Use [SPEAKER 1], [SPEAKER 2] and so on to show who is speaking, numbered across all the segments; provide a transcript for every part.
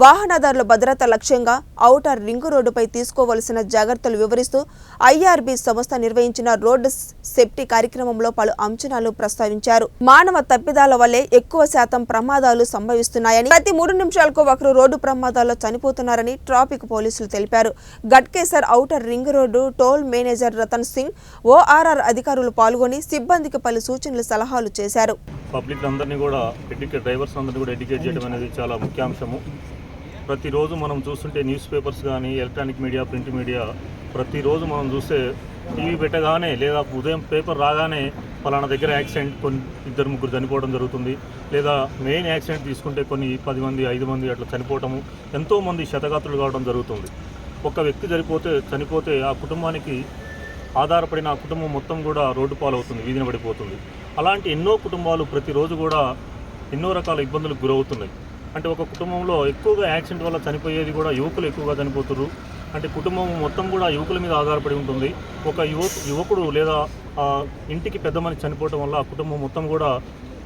[SPEAKER 1] వాహనదారుల భద్రత లక్ష్యంగా outer ring రోడ్డుపై తీసుకోవలసిన జాగ్రత్తలు వివరిస్తూ ఐఆర్బీ సంస్థ నిర్వహించిన రోడ్డు సేఫ్టీ కార్యక్రమంలో పలు అంచనాలు ప్రస్తావించారు. మానవ తప్పిదాల వల్లే ఎక్కువ శాతం ప్రమాదాలు సంభవిస్తున్నాయని ప్రతి మూడు నిమిషాలకు ఒకరు రోడ్డు ప్రమాదాల్లో చనిపోతున్నారని ట్రాఫిక్ పోలీసులు తెలిపారు. Ghatkesar outer ring road toll manager Ratan Singh ORR అధికారులు పాల్గొని సిబ్బందికి పలు సూచనలు సలహాలు చేశారు.
[SPEAKER 2] పబ్లిక్ అందరినీ కూడా ఎడ్యుకేట్ డ్రైవర్స్ అందరినీ కూడా ఎడ్యుకేట్ చేయడం అనేది చాలా ముఖ్యాంశము. ప్రతిరోజు మనం చూస్తుంటే న్యూస్ పేపర్స్ కానీ ఎలక్ట్రానిక్ మీడియా ప్రింట్ మీడియా ప్రతిరోజు మనం చూస్తే టీవీ పెట్టగానే లేదా ఉదయం పేపర్ రాగానే పలానా దగ్గర యాక్సిడెంట్ కొన్ని ఇద్దరు ముగ్గురు చనిపోవడం జరుగుతుంది. లేదా మెయిన్ యాక్సిడెంట్ తీసుకుంటే కొన్ని పది మంది ఐదు మంది అట్లా చనిపోవటము ఎంతోమంది శతగాత్రులు కావడం జరుగుతుంది. ఒక వ్యక్తి చనిపోతే చనిపోతే ఆ కుటుంబానికి ఆధారపడిన ఆ కుటుంబం మొత్తం కూడా రోడ్డు పాలవుతుంది వీధిన పడిపోతుంది. అలాంటి ఎన్నో కుటుంబాలు ప్రతిరోజు కూడా ఎన్నో రకాల ఇబ్బందులకు గురవుతున్నాయి. అంటే ఒక కుటుంబంలో ఎక్కువగా యాక్సిడెంట్ వల్ల చనిపోయేది కూడా యువకులు ఎక్కువగా చనిపోతున్నారు అంటే కుటుంబం మొత్తం కూడా యువకుల మీద ఆధారపడి ఉంటుంది. ఒక యువ యువకుడు లేదా ఇంటికి పెద్ద మనిషి చనిపోవడం వల్ల ఆ కుటుంబం మొత్తం కూడా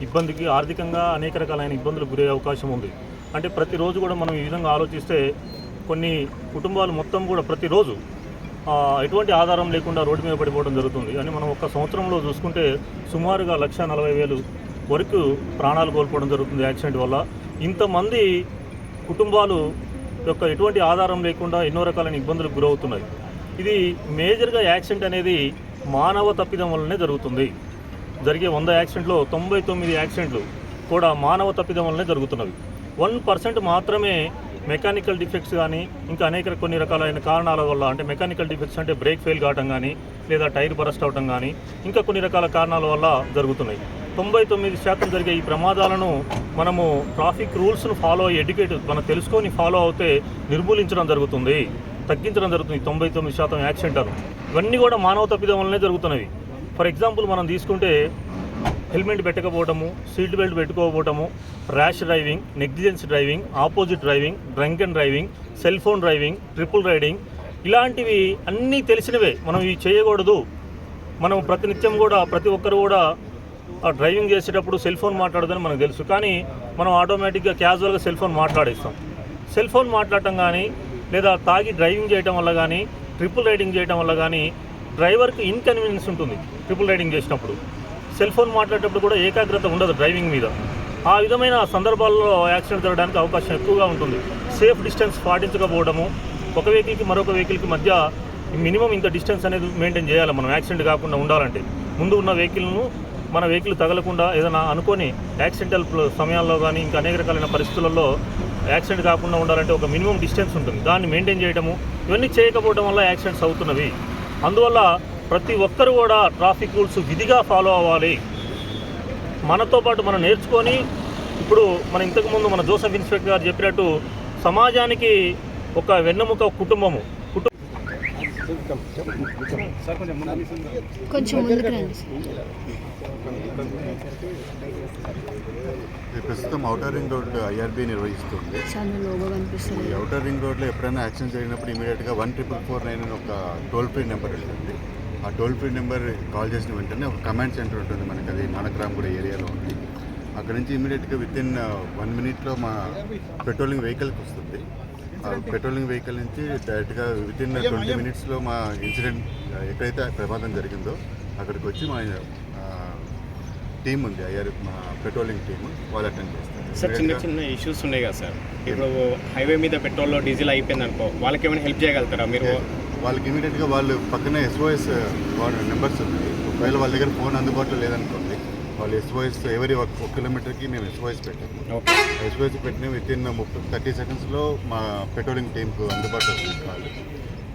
[SPEAKER 2] ఇబ్బందికి ఆర్థికంగా అనేక రకాలైన ఇబ్బందులు గురయ్యే అవకాశం ఉంది. అంటే ప్రతిరోజు కూడా మనం ఈ విధంగా ఆలోచిస్తే కొన్ని కుటుంబాలు మొత్తం కూడా ప్రతిరోజు ఎటువంటి ఆధారం లేకుండా రోడ్డు మీద పడిపోవడం జరుగుతుంది. అని మనం ఒక సంవత్సరంలో చూసుకుంటే సుమారుగా లక్ష నలభై వేలు వరకు ప్రాణాలు కోల్పోవడం జరుగుతుంది యాక్సిడెంట్ వల్ల. ఇంతమంది కుటుంబాలు యొక్క ఎటువంటి ఆధారం లేకుండా ఎన్నో రకాలైన ఇబ్బందులకు గురవుతున్నాయి. ఇది మేజర్గా యాక్సిడెంట్ అనేది మానవ తప్పిదం వల్లనే జరుగుతుంది. జరిగే వంద యాక్సిడెంట్లో తొంభై తొమ్మిది యాక్సిడెంట్లు కూడా మానవ తప్పిదం వల్లనే జరుగుతున్నవి. వన్ పర్సెంట్ మాత్రమే మెకానికల్ డిఫెక్ట్స్ కానీ ఇంకా అనేక కొన్ని రకాలైన కారణాల వల్ల అంటే మెకానికల్ డిఫెక్ట్స్ అంటే బ్రేక్ ఫెయిల్ కావటం కానీ లేదా టైర్ బరస్ట్ అవటం కానీ ఇంకా కొన్ని రకాల కారణాల వల్ల జరుగుతున్నాయి. తొంభై తొమ్మిది శాతం జరిగే ఈ ప్రమాదాలను మనము ట్రాఫిక్ రూల్స్ను ఫాలో అయ్యి ఎడ్యుకేట్ మనం తెలుసుకొని ఫాలో అవుతే నిర్మూలించడం జరుగుతుంది తగ్గించడం జరుగుతుంది తొంభై తొమ్మిది శాతం యాక్సిడెంట్లు ఇవన్నీ కూడా మానవ తప్పిదం వల్లనే జరుగుతున్నవి. ఫర్ ఎగ్జాంపుల్ మనం తీసుకుంటే హెల్మెట్ పెట్టకపోవటము seat belt పెట్టుకోకపోవటము rash driving negligence driving opposite driving drunk and driving cell phone driving triple riding ఇలాంటివి అన్నీ తెలిసినవే. మనం ఇవి చేయకూడదు. మనం ప్రతినిత్యం కూడా ప్రతి ఒక్కరు కూడా డ్రైవింగ్ చేసేటప్పుడు సెల్ ఫోన్ మాట్లాడదని మనకు తెలుసు. కానీ మనం ఆటోమేటిక్గా క్యాజువల్గా సెల్ ఫోన్ మాట్లాడేస్తాం. సెల్ ఫోన్ మాట్లాడటం కానీ లేదా తాగి డ్రైవింగ్ చేయటం వల్ల కానీ ట్రిపుల్ రైడింగ్ చేయటం వల్ల కానీ డ్రైవర్కి ఇన్కన్వీనియన్స్ ఉంటుంది ట్రిపుల్ రైడింగ్ చేసినప్పుడు. సెల్ ఫోన్ మాట్లాడేటప్పుడు కూడా ఏకాగ్రత ఉండదు డ్రైవింగ్ మీద. ఆ విధమైన సందర్భాల్లో యాక్సిడెంట్ జరగడానికి అవకాశం ఎక్కువగా ఉంటుంది. సేఫ్ డిస్టెన్స్ పాటించకపోవడము ఒక వెహికల్కి మరొక వెహికల్కి మధ్య మినిమం ఇంత డిస్టెన్స్ అనేది మెయింటైన్ చేయాలి మనం. యాక్సిడెంట్ కాకుండా ఉండాలంటే. ముందు ఉన్న వెహికల్ను మన వెహికల్ తగలకుండా ఏదైనా అనుకొని యాక్సిడెంటల్ సమయాల్లో కానీ ఇంకా అనేక రకాలైన పరిస్థితులలో యాక్సిడెంట్ కాకుండా ఉండాలంటే ఒక మినిమం డిస్టెన్స్ ఉంటుంది. దాన్ని మెయింటైన్ చేయడము ఇవన్నీ చేయకపోవడం వల్ల యాక్సిడెంట్స్ అవుతున్నవి. అందువల్ల ప్రతి ఒక్కరు కూడా ట్రాఫిక్ రూల్స్ విధిగా ఫాలో అవ్వాలి. మనతో పాటు మనం నేర్చుకొని ఇప్పుడు మన ఇంతకుముందు మన జోసఫ్ ఇన్స్పెక్టర్ గారు చెప్పినట్టు సమాజానికి ఒక వెన్నెముక కుటుంబము.
[SPEAKER 3] కొంచెం ముందుకు రండి
[SPEAKER 4] ప్రస్తుతం ఔటర్ రింగ్ రోడ్ ఐఆర్బీ నిర్వహిస్తుంది. ఈ ఔటర్ రింగ్ రోడ్లో ఎప్పుడైనా యాక్సిడెంట్ జరిగినప్పుడు ఇమీడియట్గా వన్ ట్రిపుల్ ఫోర్ నైన్ అని ఒక టోల్ ఫ్రీ నెంబర్ ఉంటుంది. ఆ టోల్ ఫ్రీ నెంబర్ కాల్ చేసిన వెంటనే ఒక కమాండ్ సెంటర్ ఉంటుంది మనకి అది నానక్రామ్గూడ ఏరియాలో ఉంది. అక్కడ నుంచి ఇమీడియట్గా విత్ ఇన్ వన్ మినిట్లో మా పెట్రోలింగ్ వెహికల్కి వస్తుంది. పెట్రోలింగ్ వెహికల్ నుంచి డైరెక్ట్గా విత్ ఇన్ ట్వంటీ మినిట్స్లో మా ఇన్సిడెంట్ ఎక్కడైతే ప్రమాదం జరిగిందో అక్కడికి వచ్చి మా టీం ఉంది ఐఆర్ మా పెట్రోలింగ్ టీం వాళ్ళు అటెండ్
[SPEAKER 5] సార్ చిన్న
[SPEAKER 4] చేస్తారు
[SPEAKER 5] చిన్న ఇష్యూస్ ఉన్నాయి కదా సార్. ఇప్పుడు హైవే మీద పెట్రోల్ డీజిల్ అయిపోయింది అనుకో వాళ్ళకి ఏమైనా హెల్ప్ చేయగలుగుతారా? మీరు
[SPEAKER 4] వాళ్ళకి ఇమీడియట్గా వాళ్ళు పక్కనే ఎస్ఓఎస్ వాళ్ళ నెంబర్స్ ఉన్నాయి. ఒకవేళ వాళ్ళ దగ్గర ఫోన్ అందుబాటులో లేదనుకోండి వాళ్ళు ఎస్ఓఎస్ ఎవరి ఒక కిలోమీటర్కి మేము ఎస్ఓఎస్ పెట్టాము ఎస్ఓఎస్ పెట్టిన విత్ ఇన్ ముప్పై థర్టీ సెకండ్స్లో మా పెట్రోలింగ్ టీంకు అందుబాటులో వాళ్ళు.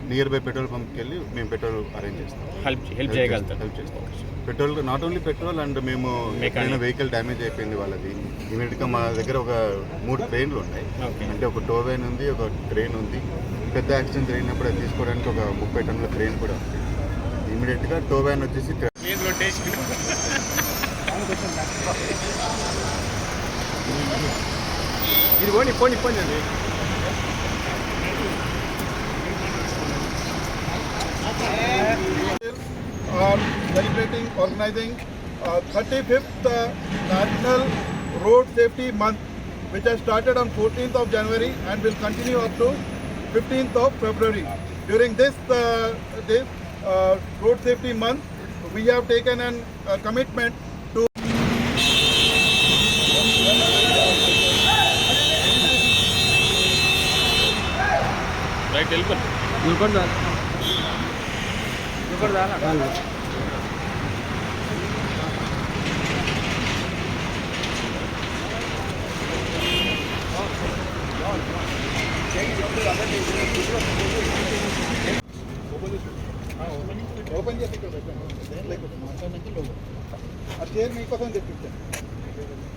[SPEAKER 4] నియర్ బై పెట్రోల్ పంప్కి వెళ్ళి మేము పెట్రోల్ అరేంజ్ చేస్తాం.
[SPEAKER 5] హెల్ప్ హెల్ప్ చేయగలుగుతారు.
[SPEAKER 4] హెల్ప్ చేస్తాం. Petrol not only petrol and మేము ఎక్కడైనా వెహికల్ డ్యామేజ్ అయిపోయింది వాళ్ళది. ఇమీడియట్గా మా దగ్గర ఒక మూడు ట్రైన్లు ఉన్నాయి. అంటే ఒక టోవైన్ ఉంది ఒక క్రెయిన్ ఉంది. పెద్ద యాక్సిడెంట్ జరిగినప్పుడు అది తీసుకోవడానికి ఒక ముప్పై టన్నుల క్రెయిన్ కూడా ఉంది. ఇమీడియట్గా వచ్చేసి క్ర-
[SPEAKER 5] ప్లీజ్ రొటేషన్ ఇది పోనీ పోనీ పోనీ
[SPEAKER 6] celebrating, organizing uh, 35th uh, National Road Safety Month, which has started on 14th of January and will continue up to 15th of February. During this, uh, this uh, Road Safety Month, we have taken an uh, commitment बिल्कुल
[SPEAKER 2] बिल्कुल बिल्कुल
[SPEAKER 6] open చేసి ఇక్కడ పెట్టండి అట్లా మీకు కోసం తెప్పించాను